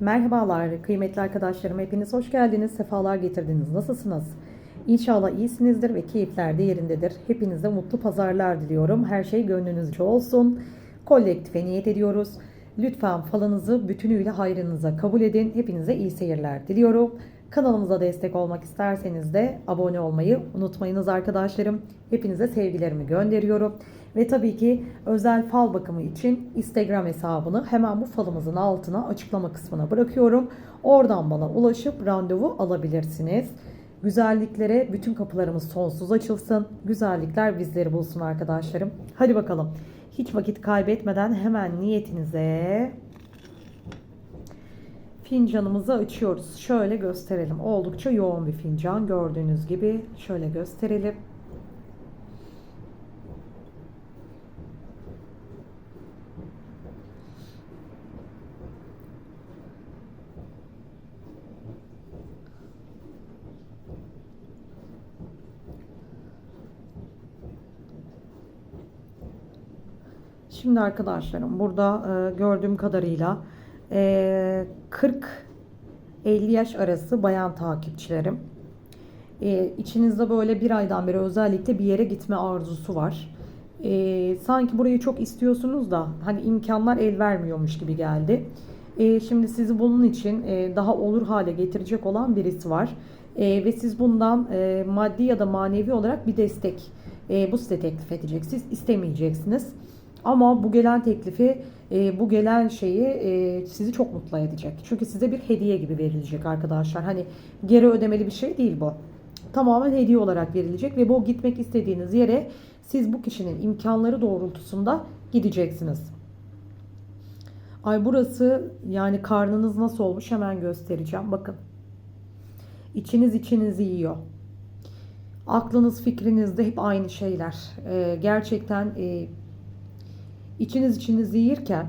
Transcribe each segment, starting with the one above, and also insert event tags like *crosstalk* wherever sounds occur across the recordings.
Merhabalar kıymetli arkadaşlarım hepiniz hoş geldiniz sefalar getirdiniz nasılsınız? İnşallah iyisinizdir ve keyifler de yerindedir. Hepinize mutlu pazarlar diliyorum. Her şey gönlünüzce olsun. Kolektife niyet ediyoruz. Lütfen falınızı bütünüyle hayrınıza kabul edin. Hepinize iyi seyirler diliyorum. Kanalımıza destek olmak isterseniz de abone olmayı unutmayınız arkadaşlarım. Hepinize sevgilerimi gönderiyorum. Ve tabii ki özel fal bakımı için Instagram hesabını hemen bu falımızın altına açıklama kısmına bırakıyorum. Oradan bana ulaşıp randevu alabilirsiniz. Güzelliklere bütün kapılarımız sonsuz açılsın. Güzellikler bizleri bulsun arkadaşlarım. Hadi bakalım. Hiç vakit kaybetmeden hemen niyetinize fincanımızı açıyoruz. Şöyle gösterelim. Oldukça yoğun bir fincan. Gördüğünüz gibi şöyle gösterelim. Şimdi arkadaşlarım burada e, gördüğüm kadarıyla e, 40-50 yaş arası bayan takipçilerim. E, içinizde böyle bir aydan beri özellikle bir yere gitme arzusu var. E, sanki burayı çok istiyorsunuz da hani imkanlar el vermiyormuş gibi geldi. E, şimdi sizi bunun için e, daha olur hale getirecek olan birisi var. E, ve siz bundan e, maddi ya da manevi olarak bir destek e, bu size teklif edecek. Siz istemeyeceksiniz. Ama bu gelen teklifi, e, bu gelen şeyi e, sizi çok mutlu edecek. Çünkü size bir hediye gibi verilecek arkadaşlar. Hani geri ödemeli bir şey değil bu. Tamamen hediye olarak verilecek ve bu gitmek istediğiniz yere siz bu kişinin imkanları doğrultusunda gideceksiniz. Ay burası yani karnınız nasıl olmuş hemen göstereceğim. Bakın. İçiniz içinizi yiyor. Aklınız fikrinizde hep aynı şeyler. Ee, gerçekten e, içiniz içinizi yiyirken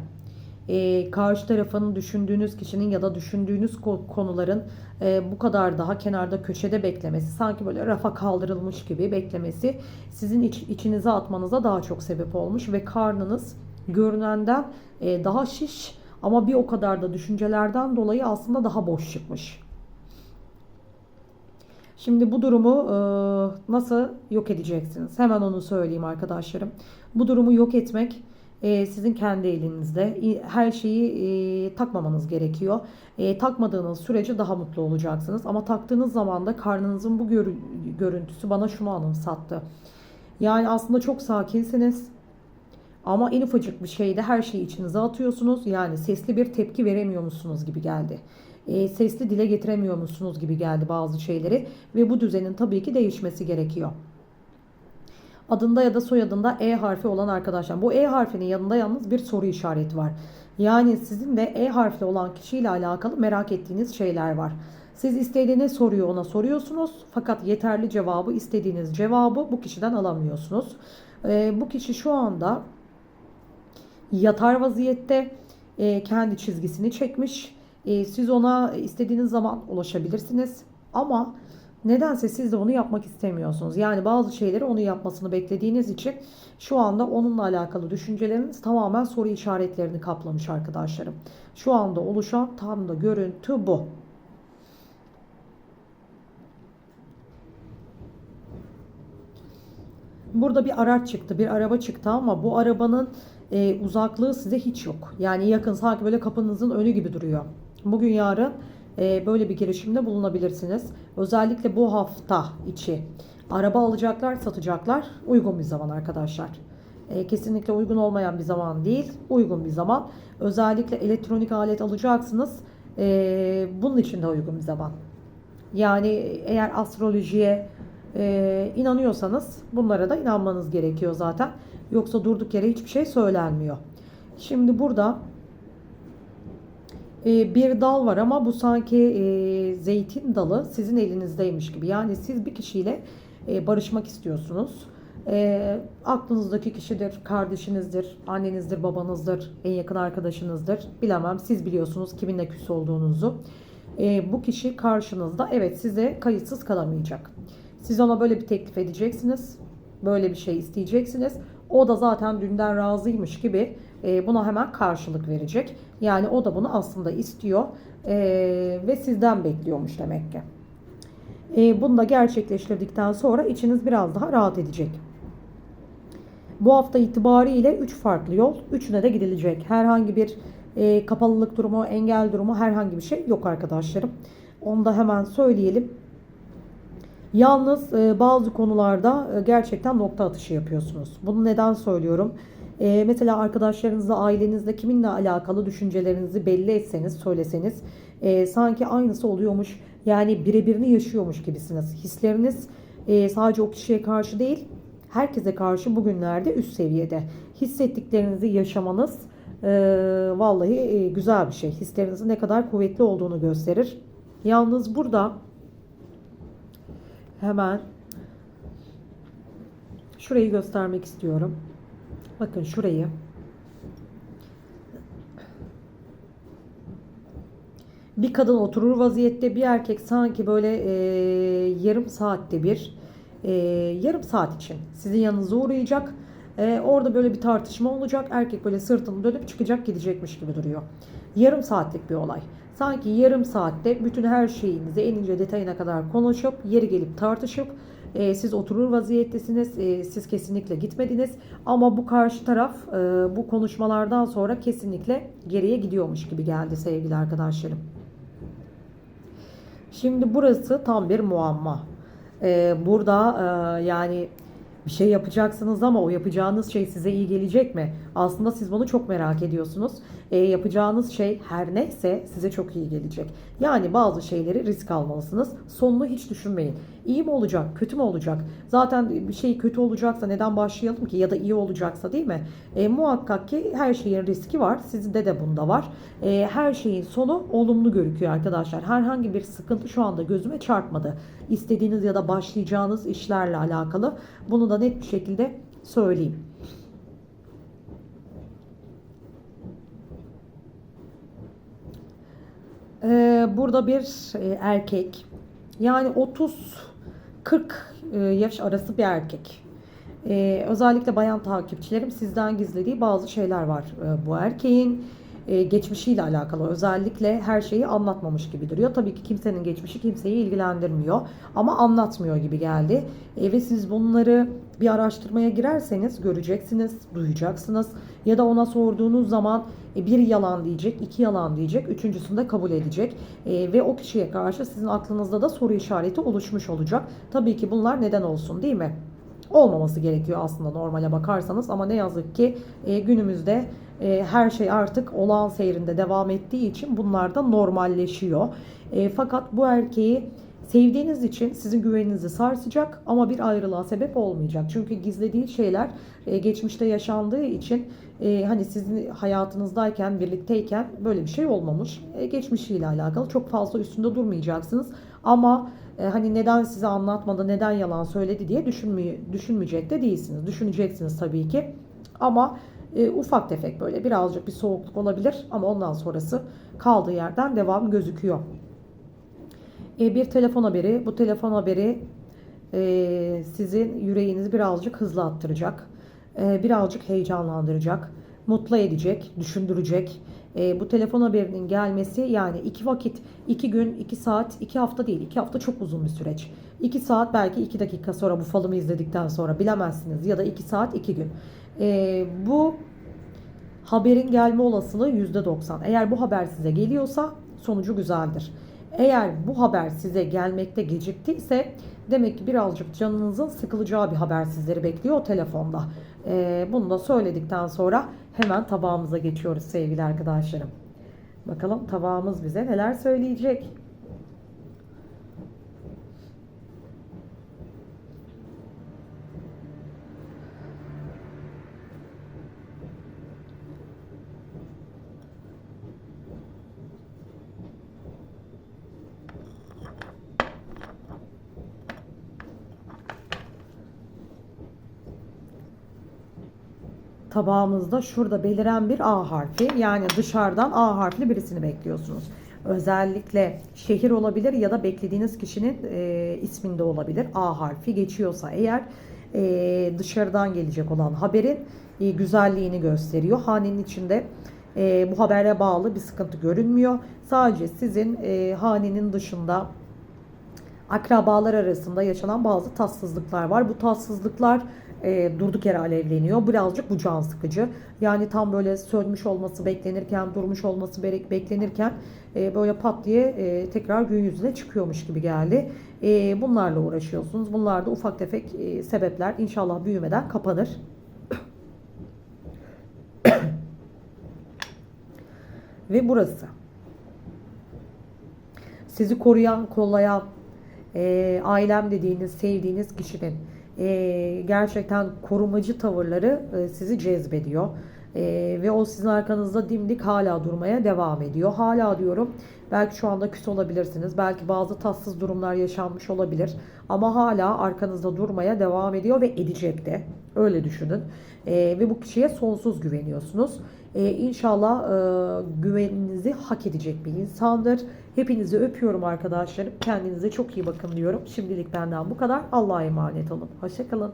e, karşı tarafın düşündüğünüz kişinin ya da düşündüğünüz konuların e, bu kadar daha kenarda köşede beklemesi sanki böyle rafa kaldırılmış gibi beklemesi sizin iç, içinize atmanıza daha çok sebep olmuş ve karnınız görünenden e, daha şiş ama bir o kadar da düşüncelerden dolayı aslında daha boş çıkmış. Şimdi bu durumu e, nasıl yok edeceksiniz? Hemen onu söyleyeyim arkadaşlarım. Bu durumu yok etmek e, sizin kendi elinizde. Her şeyi e, takmamanız gerekiyor. E, takmadığınız sürece daha mutlu olacaksınız. Ama taktığınız zaman da karnınızın bu gör, görüntüsü bana şunu anımsattı. Yani aslında çok sakinsiniz. Ama en ufacık bir şeyde her şeyi içinize atıyorsunuz. Yani sesli bir tepki veremiyor musunuz gibi geldi. E, sesli dile getiremiyor musunuz gibi geldi bazı şeyleri. Ve bu düzenin tabii ki değişmesi gerekiyor adında ya da soyadında E harfi olan arkadaşlar. Bu E harfinin yanında yalnız bir soru işareti var. Yani sizin de E harfli olan kişiyle alakalı merak ettiğiniz şeyler var. Siz istediğiniz soruyu ona soruyorsunuz fakat yeterli cevabı istediğiniz cevabı bu kişiden alamıyorsunuz. Ee, bu kişi şu anda yatar vaziyette e, kendi çizgisini çekmiş. E, siz ona istediğiniz zaman ulaşabilirsiniz ama Nedense siz de onu yapmak istemiyorsunuz. Yani bazı şeyleri onu yapmasını beklediğiniz için şu anda onunla alakalı düşünceleriniz tamamen soru işaretlerini kaplamış arkadaşlarım. Şu anda oluşan tam da görüntü bu. Burada bir araç çıktı, bir araba çıktı ama bu arabanın e, uzaklığı size hiç yok. Yani yakın sanki böyle kapınızın önü gibi duruyor. Bugün yarın böyle bir girişimde bulunabilirsiniz. Özellikle bu hafta içi araba alacaklar, satacaklar. Uygun bir zaman arkadaşlar. E, kesinlikle uygun olmayan bir zaman değil. Uygun bir zaman. Özellikle elektronik alet alacaksınız. E, bunun için de uygun bir zaman. Yani eğer astrolojiye inanıyorsanız bunlara da inanmanız gerekiyor zaten. Yoksa durduk yere hiçbir şey söylenmiyor. Şimdi burada e, bir dal var ama bu sanki e, zeytin dalı sizin elinizdeymiş gibi. Yani siz bir kişiyle e, barışmak istiyorsunuz. E, aklınızdaki kişidir, kardeşinizdir, annenizdir, babanızdır, en yakın arkadaşınızdır. Bilemem siz biliyorsunuz kiminle küs olduğunuzu. E, bu kişi karşınızda evet size kayıtsız kalamayacak. Siz ona böyle bir teklif edeceksiniz. Böyle bir şey isteyeceksiniz. O da zaten dünden razıymış gibi buna hemen karşılık verecek. Yani o da bunu aslında istiyor e, ve sizden bekliyormuş demek ki. E, bunu da gerçekleştirdikten sonra içiniz biraz daha rahat edecek. Bu hafta itibariyle 3 farklı yol, üçüne de gidilecek. Herhangi bir e, kapalılık durumu, engel durumu herhangi bir şey yok arkadaşlarım. Onu da hemen söyleyelim. Yalnız e, bazı konularda e, gerçekten nokta atışı yapıyorsunuz. Bunu neden söylüyorum? E, mesela arkadaşlarınızla, ailenizle kiminle alakalı düşüncelerinizi belli etseniz, söyleseniz e, sanki aynısı oluyormuş. Yani birebirini yaşıyormuş gibisiniz. Hisleriniz e, sadece o kişiye karşı değil, herkese karşı bugünlerde üst seviyede. Hissettiklerinizi yaşamanız e, vallahi e, güzel bir şey. Hislerinizin ne kadar kuvvetli olduğunu gösterir. Yalnız burada hemen şurayı göstermek istiyorum. Bakın şurayı. Bir kadın oturur vaziyette bir erkek sanki böyle e, yarım saatte bir e, yarım saat için sizin yanınıza uğrayacak. E, orada böyle bir tartışma olacak. Erkek böyle sırtını dönüp çıkacak gidecekmiş gibi duruyor. Yarım saatlik bir olay. Sanki yarım saatte bütün her şeyinizi en ince detayına kadar konuşup yeri gelip tartışıp e, siz oturur vaziyettesiniz. E, siz kesinlikle gitmediniz. Ama bu karşı taraf e, bu konuşmalardan sonra kesinlikle geriye gidiyormuş gibi geldi sevgili arkadaşlarım. Şimdi burası tam bir muamma. Ee, burada e, yani bir şey yapacaksınız ama o yapacağınız şey size iyi gelecek mi? Aslında siz bunu çok merak ediyorsunuz. E, yapacağınız şey her neyse size çok iyi gelecek. Yani bazı şeyleri risk almalısınız. Sonunu hiç düşünmeyin. İyi mi olacak, kötü mü olacak? Zaten bir şey kötü olacaksa neden başlayalım ki ya da iyi olacaksa değil mi? E, muhakkak ki her şeyin riski var. Sizde de bunda var. E, her şeyin sonu olumlu görüküyor arkadaşlar. Herhangi bir sıkıntı şu anda gözüme çarpmadı. İstediğiniz ya da başlayacağınız işlerle alakalı. Bunu da net bir şekilde söyleyeyim. E, burada bir e, erkek yani 30 40 e, yaş arası bir erkek. E, özellikle bayan takipçilerim sizden gizlediği bazı şeyler var. E, bu erkeğin geçmişiyle alakalı özellikle her şeyi anlatmamış gibi duruyor. Tabii ki kimsenin geçmişi kimseyi ilgilendirmiyor ama anlatmıyor gibi geldi. Ve siz bunları bir araştırmaya girerseniz göreceksiniz, duyacaksınız ya da ona sorduğunuz zaman e, bir yalan diyecek, iki yalan diyecek, üçüncüsünü de kabul edecek e, ve o kişiye karşı sizin aklınızda da soru işareti oluşmuş olacak. Tabii ki bunlar neden olsun değil mi? Olmaması gerekiyor aslında normale bakarsanız ama ne yazık ki e, günümüzde her şey artık olağan seyrinde devam ettiği için bunlar da normalleşiyor. Fakat bu erkeği sevdiğiniz için sizin güveninizi sarsacak ama bir ayrılığa sebep olmayacak. Çünkü gizlediği şeyler e, geçmişte yaşandığı için e, hani sizin hayatınızdayken, birlikteyken böyle bir şey olmamış. E, geçmişiyle alakalı çok fazla üstünde durmayacaksınız. Ama e, hani neden size anlatmadı, neden yalan söyledi diye düşünmeye, düşünmeyecek de değilsiniz. Düşüneceksiniz tabii ki. Ama ufak tefek böyle birazcık bir soğukluk olabilir ama ondan sonrası kaldığı yerden devam gözüküyor. E, bir telefon haberi. Bu telefon haberi e, sizin yüreğinizi birazcık hızlı attıracak. E, birazcık heyecanlandıracak. Mutlu edecek, düşündürecek. E, bu telefon haberinin gelmesi yani iki vakit, iki gün, iki saat, iki hafta değil. iki hafta çok uzun bir süreç. İki saat belki iki dakika sonra bu falımı izledikten sonra bilemezsiniz. Ya da iki saat, iki gün. Bu haberin gelme olasılığı %90. Eğer bu haber size geliyorsa sonucu güzeldir. Eğer bu haber size gelmekte geciktiyse demek ki birazcık canınızın sıkılacağı bir haber sizleri bekliyor o telefonda. Ee, bunu da söyledikten sonra hemen tabağımıza geçiyoruz sevgili arkadaşlarım. Bakalım tabağımız bize neler söyleyecek. Tabağımızda şurada beliren bir A harfi. Yani dışarıdan A harfli birisini bekliyorsunuz. Özellikle şehir olabilir ya da beklediğiniz kişinin e, isminde olabilir. A harfi geçiyorsa eğer e, dışarıdan gelecek olan haberin e, güzelliğini gösteriyor. Hanenin içinde e, bu habere bağlı bir sıkıntı görünmüyor. Sadece sizin e, hanenin dışında akrabalar arasında yaşanan bazı tatsızlıklar var. Bu tatsızlıklar e, durduk yere alevleniyor. Birazcık bu can sıkıcı. Yani tam böyle sönmüş olması beklenirken, durmuş olması be- beklenirken e, böyle pat diye e, tekrar gün yüzüne çıkıyormuş gibi geldi. E, bunlarla uğraşıyorsunuz. Bunlar da ufak tefek e, sebepler. İnşallah büyümeden kapanır. *coughs* Ve burası. Sizi koruyan, kollayan, e, ailem dediğiniz, sevdiğiniz kişinin e, gerçekten korumacı tavırları e, sizi cezbediyor. E, ve o sizin arkanızda dimdik hala durmaya devam ediyor. Hala diyorum belki şu anda küs olabilirsiniz. Belki bazı tatsız durumlar yaşanmış olabilir. Ama hala arkanızda durmaya devam ediyor ve edecek de. Öyle düşünün. E, ve bu kişiye sonsuz güveniyorsunuz. E, inşallah e, güveninizi hak edecek bir insandır. Hepinizi öpüyorum arkadaşlarım. Kendinize çok iyi bakın diyorum. Şimdilik benden bu kadar. Allah'a emanet olun. Hoşçakalın.